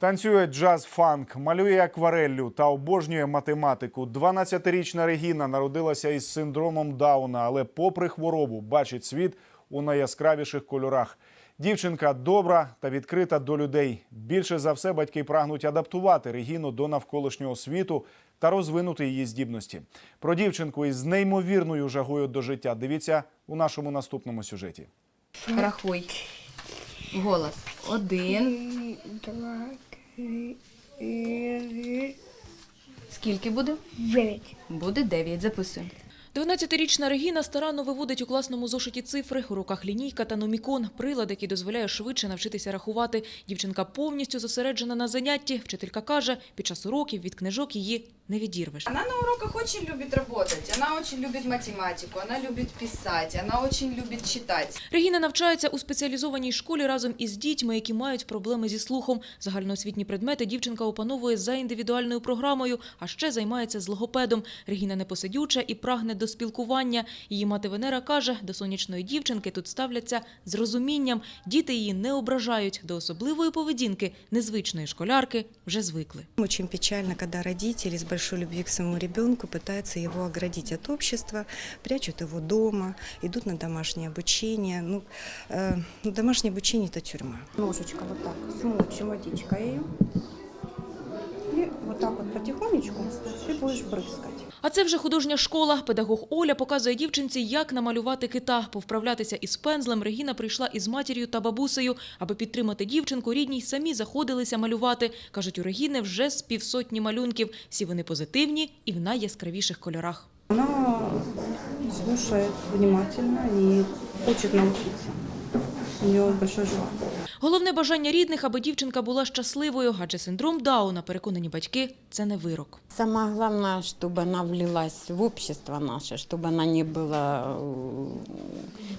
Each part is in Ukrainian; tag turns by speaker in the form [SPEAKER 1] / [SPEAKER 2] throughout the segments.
[SPEAKER 1] Танцює джаз-фанк, малює аквареллю та обожнює математику. 12-річна Регіна народилася із синдромом Дауна, але попри хворобу бачить світ у найяскравіших кольорах. Дівчинка добра та відкрита до людей. Більше за все батьки прагнуть адаптувати Регіну до навколишнього світу та розвинути її здібності. Про дівчинку із неймовірною жагою до життя дивіться у нашому наступному сюжеті.
[SPEAKER 2] Рахуй. Голос. Один.
[SPEAKER 3] Два, три,
[SPEAKER 2] Скільки буде?
[SPEAKER 3] дев'ять.
[SPEAKER 2] Буде дев'ять. Записуй.
[SPEAKER 4] 12-річна Регіна старанно виводить у класному зошиті цифри, у руках лінійка та номікон, прилад, який дозволяє швидше навчитися рахувати. Дівчинка повністю зосереджена на занятті. Вчителька каже, під час уроків від книжок її не відірвеш.
[SPEAKER 5] Она на уроках очень любит работать, она очень любит математику, она любит писать, она очень любит читать.
[SPEAKER 4] Регіна навчається у спеціалізованій школі разом із дітьми, які мають проблеми зі слухом. Загальноосвітні предмети дівчинка опановує за індивідуальною програмою, а ще займається з логопедом. Регіна непосидюча і прагне до спілкування. Її мати Венера каже, до сонячної дівчинки тут ставляться з розумінням. Діти її не ображають. До особливої поведінки незвичної школярки вже звикли.
[SPEAKER 6] Очень печально, когда родители с большой любви к своему ребенку пытаются его оградить от общества, прячут его дома, идут на домашнее обучение. Ну, э, ну, домашнее обучение – это тюрьма.
[SPEAKER 7] Ножичка вот так смочим водичкой ее. И вот так потихонечку ты будешь брызгать.
[SPEAKER 4] А це вже художня школа. Педагог Оля показує дівчинці, як намалювати кита. Повправлятися із пензлем Регіна прийшла із матір'ю та бабусею. Аби підтримати дівчинку, рідні й самі заходилися малювати. Кажуть, у Регіни вже з півсотні малюнків. Всі вони позитивні і в найяскравіших кольорах.
[SPEAKER 7] Она слушает внимательно и хочет научиться. У нее большое желание.
[SPEAKER 4] Головне бажання рідних, аби дівчинка була щасливою, адже синдром Дауна, переконані батьки, це не вирок.
[SPEAKER 8] Самое главное, чтобы она влилась в общество наше, чтобы она не была э,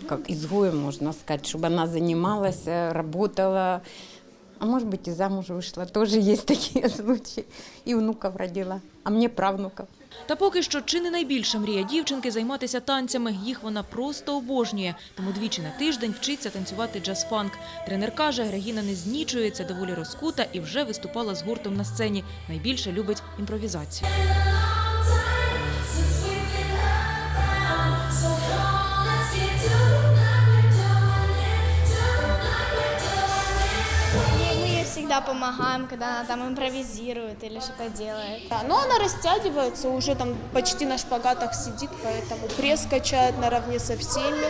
[SPEAKER 8] как изгоем, можно сказать, чтобы она занималась, э, работала, а может быть и замуж вышла. Тоже есть такие случаи. И внуков родила, а мне правнуков.
[SPEAKER 4] Та поки що чи не найбільша мрія дівчинки займатися танцями. Їх вона просто обожнює. Тому двічі на тиждень вчиться танцювати джаз-фанк. Тренер каже, Регіна не знічується, доволі розкута і вже виступала з гуртом на сцені. Найбільше любить імпровізацію.
[SPEAKER 3] всегда помогаем, когда она там импровизирует или что-то делает.
[SPEAKER 9] Да, но она растягивается, уже там почти на шпагатах сидит, поэтому пресс качает наравне со всеми,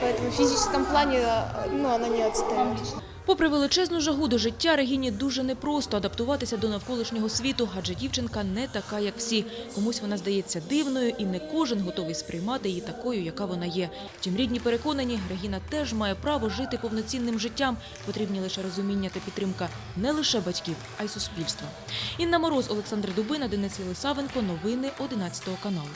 [SPEAKER 9] поэтому в физическом плане э, ну, она не отстает.
[SPEAKER 4] Попри величезну жагу до життя, Регіні дуже непросто адаптуватися до навколишнього світу, адже дівчинка не така, як всі. Комусь вона здається дивною, і не кожен готовий сприймати її такою, яка вона є. Втім, рідні переконані, Регіна теж має право жити повноцінним життям. Потрібні лише розуміння та підтримка не лише батьків, а й суспільства. Інна Мороз, Олександр Дубина, Денис Єлисавенко. Новини 11 каналу.